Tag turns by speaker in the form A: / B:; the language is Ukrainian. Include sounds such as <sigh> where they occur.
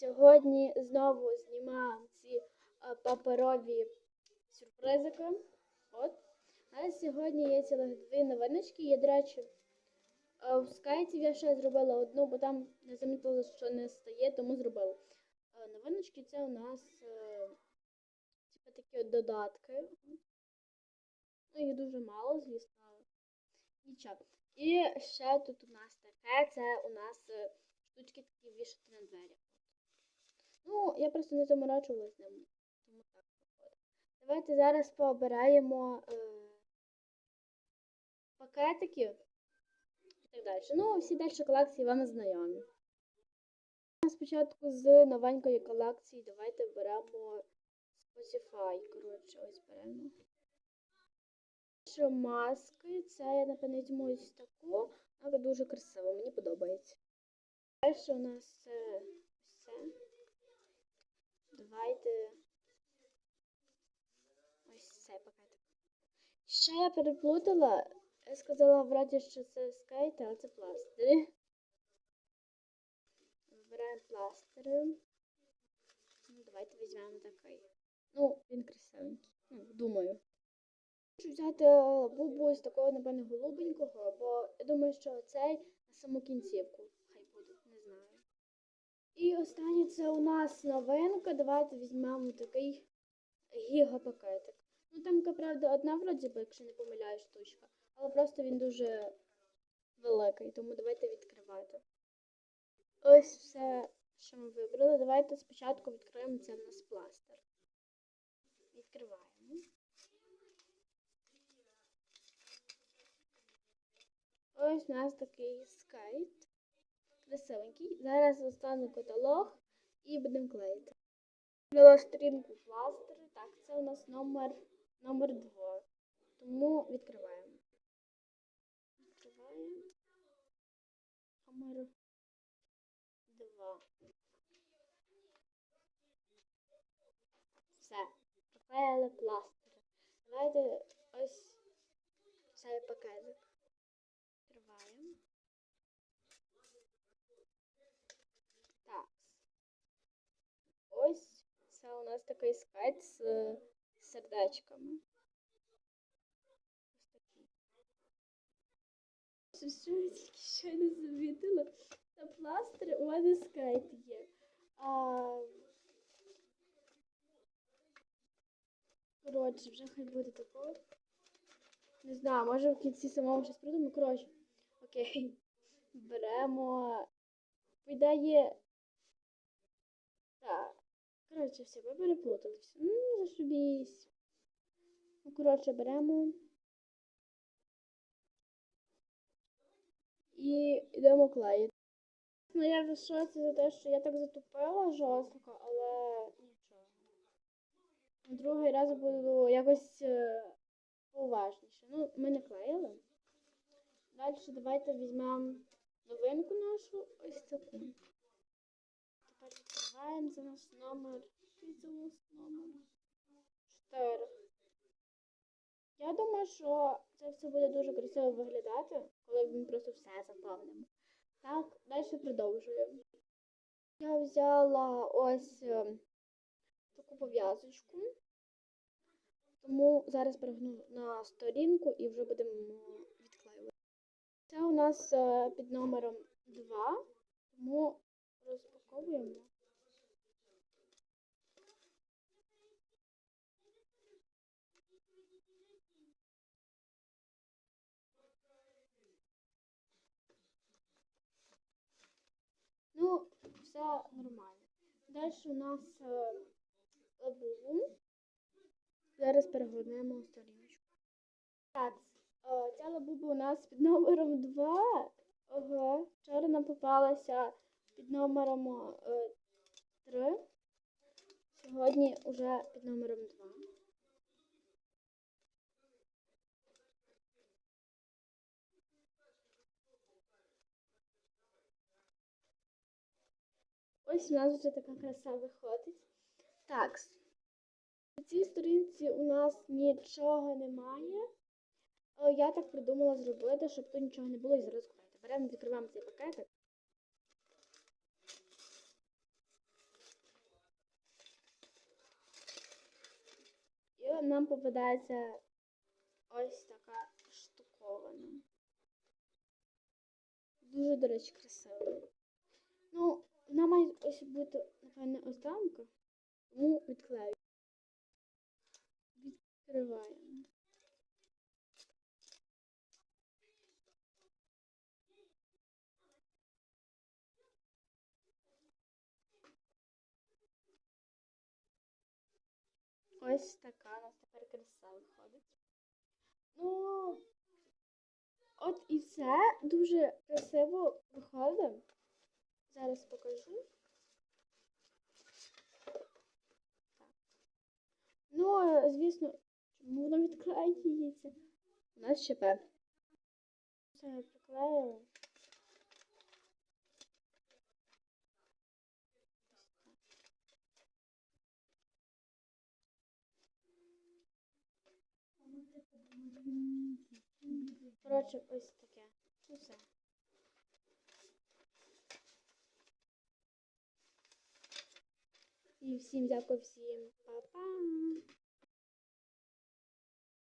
A: Сьогодні знову знімаємо ці е, паперові сюрпризики. От. А сьогодні є цілих дві новиночки. Є, до речі, е, в скайті я ще зробила одну, бо там не замітила, що не стає, тому зробила. Е, Новиночки це у нас типу такі додатки. Ну, їх дуже мало, звісно. Нічого. І ще тут у нас таке, це у нас штучки такі вішати на двері. Ну, я просто не заморачувалась з ним, тому так. Давайте зараз пообираємо е, пакетики і так далі. Ну, всі далі колекції вам знайомі. Спочатку з новенької колекції давайте беремо Spotify. Коротше, ось беремо. Маски, це я напевно візьму ось таку, але дуже красиво, мені подобається. Далі у нас е. Давайте ось цей пакетик. Ще я переплутала. Я сказала вроді, що це скейти, а це пластири. Вибираємо пластири. Ну, давайте візьмемо такий. Ну, він красивенький. Ну, думаю. Хочу взяти е, бубу з такого, напевно, голубенького, бо я думаю, що цей на саму кінцівку. Хай буде, не знаю. І останнє це у нас новинка. Давайте візьмемо такий гігапакетик. Ну там, правда, одна вроді би, якщо не помиляю, штучка. Але просто він дуже великий, тому давайте відкривати. Ось все, що ми вибрали. Давайте спочатку відкриємо це в нас пластир. Відкриваємо. Ось у нас такий скайт. Красивенький. Зараз достану каталог і будемо клеїти. Вибрала сторінку пластири. Так, це у нас номер, номер 2. Тому відкриваємо. Відкриваємо. Номер 2. Все. Приклеїли пластири. Давайте ось цей пакетик. Відкриваємо. Так. Ось нас такий скайт з сердечками. Ось такий. Що, тільки щойно замітила? Та пластир у мене скайт є. А... Коротше, вже хай буде такого. Не знаю, може в кінці самому щось придумаю. Коротше, окей. <laughs> Беремо. Видає. Так. Коротше, все, ви переплуталися. Ну, зашибісь. Ну, коротше, беремо. І йдемо клеїти. Ну, я в шоці за те, що я так затупила жорстко, але нічого. Другий раз буду якось е, уважніше. Ну, ми не клеїли. Далі давайте візьмемо новинку нашу, ось таку. Тепер за нас номер. У нас номер? 4. Я думаю, що це все буде дуже красиво виглядати, коли ми просто все заповнимо. Так, далі продовжуємо. Я взяла ось е, таку пов'язочку. Тому зараз перегну на сторінку і вже будемо відклеювати. Це у нас е, під номером 2, тому розпаковуємо. Ну, все нормально. Далі у нас е, лабубу. Зараз перегорнемо сторіночку. Так, е, ця лабуба у нас під номером 2. Ого, вчора нам попалася під номером 3. Сьогодні вже під номером 2. Ось у нас вже така краса виходить. Так. На цій сторінці у нас нічого немає. Я так придумала зробити, щоб тут нічого не було і зараз купити. Беремо, відкриваємо цей пакетик. І нам попадається ось така штукована. Дуже, до речі, красива. Ну, вона має ось бути, напевне, ось тамка. Тому відклею. Відкриваємо. Ось така у нас тепер краса виходить. Ну, от і все дуже красиво виходить. Зараз покажу. Ну, звісно, чому воно відклеюється? У нас ще ЩП. Все приклеїли. Коротше, ось таке. Ну все. І всім дякую, всім па-па.